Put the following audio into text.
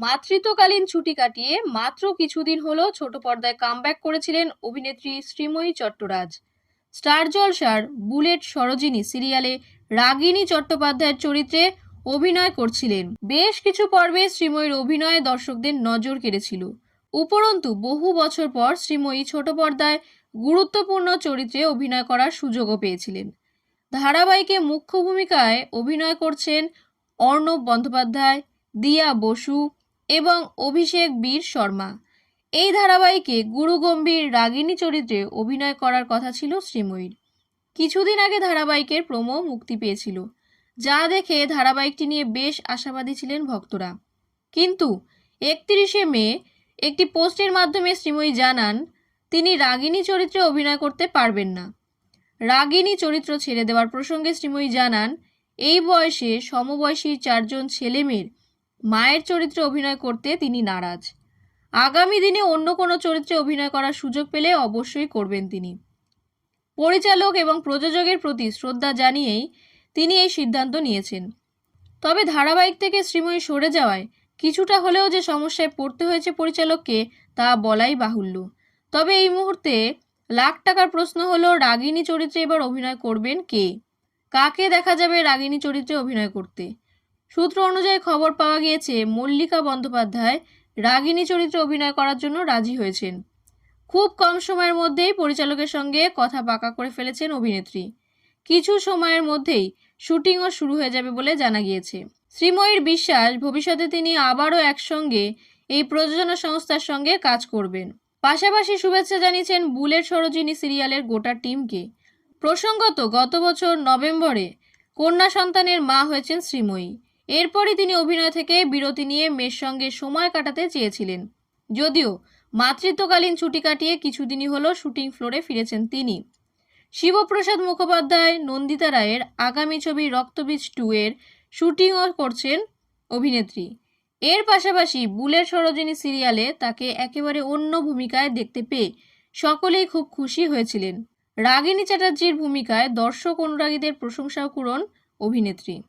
মাতৃত্বকালীন ছুটি কাটিয়ে মাত্র কিছুদিন হলো ছোট পর্দায় কামব্যাক করেছিলেন অভিনেত্রী শ্রীময়ী চট্টরাজ। স্টার জলসার বুলেট সরোজিনী সিরিয়ালে রাগিনী চট্টোপাধ্যায়ের চরিত্রে অভিনয় করছিলেন। বেশ কিছু পর্বে শ্রীময়ীর অভিনয়ে দর্শকদের নজর কেড়েছিল। উপরন্তু বহু বছর পর শ্রীময়ী ছোট পর্দায় গুরুত্বপূর্ণ চরিত্রে অভিনয় করার সুযোগও পেয়েছিলেন। ধারাবাহিকে মুখ্য ভূমিকায় অভিনয় করছেন অর্ণব বন্দ্যোপাধ্যায়, দিয়া বসু এবং অভিষেক বীর শর্মা। এই ধারাবাহিকে গুরু গম্ভীর রাগিনী চরিত্রে অভিনয় করার কথা ছিল শ্রীময়ীর। কিছুদিন আগে ধারাবাহিকের প্রোমো মুক্তি পেয়েছিল, যা দেখে ধারাবাহিকটি নিয়ে বেশ আশাবাদী ছিলেন ভক্তরা। কিন্তু একত্রিশে মে একটি পোস্টের মাধ্যমে শ্রীময়ী জানান, তিনি রাগিনী চরিত্রে অভিনয় করতে পারবেন না। রাগিনী চরিত্র ছেড়ে দেওয়ার প্রসঙ্গে শ্রীময়ী জানান, এই বয়সে সমবয়সী চারজন ছেলেমেয়ের মায়ের চরিত্রে অভিনয় করতে তিনি নারাজ। আগামী দিনে অন্য কোনো চরিত্রে অভিনয় করার সুযোগ পেলে অবশ্যই করবেন তিনি। পরিচালক এবং প্রযোজকের প্রতি শ্রদ্ধা জানিয়েই তিনি এই সিদ্ধান্ত নিয়েছেন। তবে ধারাবাহিক থেকে শ্রীময়ী সরে যাওয়ায় কিছুটা হলেও যে সমস্যায় পড়তে হয়েছে পরিচালককে তা বলাই বাহুল্য। তবে এই মুহূর্তে লাখ টাকার প্রশ্ন হলো রাগিনী চরিত্রে এবার অভিনয় করবেন কে? কাকে দেখা যাবে রাগিনী চরিত্রে অভিনয় করতে? সূত্র অনুযায়ী খবর পাওয়া গিয়েছে, মল্লিকা বন্দ্যোপাধ্যায় রাগিনী চরিত্রে অভিনয় করার জন্য রাজি হয়েছেন। খুব কম সময়ের মধ্যেই পরিচালকের সঙ্গে কথা পাকা করে ফেলেছেন অভিনেত্রী। কিছু সময়ের মধ্যেই শুটিংও শুরু হয়ে যাবে বলে জানা গিয়েছে। শ্রীময়ীর বিশ্বাস, ভবিষ্যতে তিনি আবারও একসঙ্গে এই প্রযোজনা সংস্থার সঙ্গে কাজ করবেন। পাশাপাশি শুভেচ্ছা জানিয়েছেন বুলেট সরোজিনী সিরিয়ালের গোটা টিমকে। প্রসঙ্গত, গত বছর নভেম্বরে কন্যা সন্তানের মা হয়েছেন শ্রীময়ী। এরপরই তিনি অভিনয় থেকে বিরতি নিয়ে মেয়ের সঙ্গে সময় কাটাতে চেয়েছিলেন। যদিও মাতৃত্বকালীন ছুটি কাটিয়ে কিছুদিনই হলো শুটিং ফ্লোরে ফিরেছেন তিনি। শিবপ্রসাদ মুখোপাধ্যায়, নন্দিতা রায়ের আগামী ছবি রক্তবীজ টু এর শুটিংও করছেন অভিনেত্রী। এর পাশাপাশি বুলেট সরোজিনী সিরিয়ালে তাকে একেবারে অন্য ভূমিকায় দেখতে পেয়ে সকলেই খুব খুশি হয়েছিলেন। রাগিনী চ্যাটার্জির ভূমিকায় দর্শক অনুরাগীদের প্রশংসাও কুড়ন অভিনেত্রী।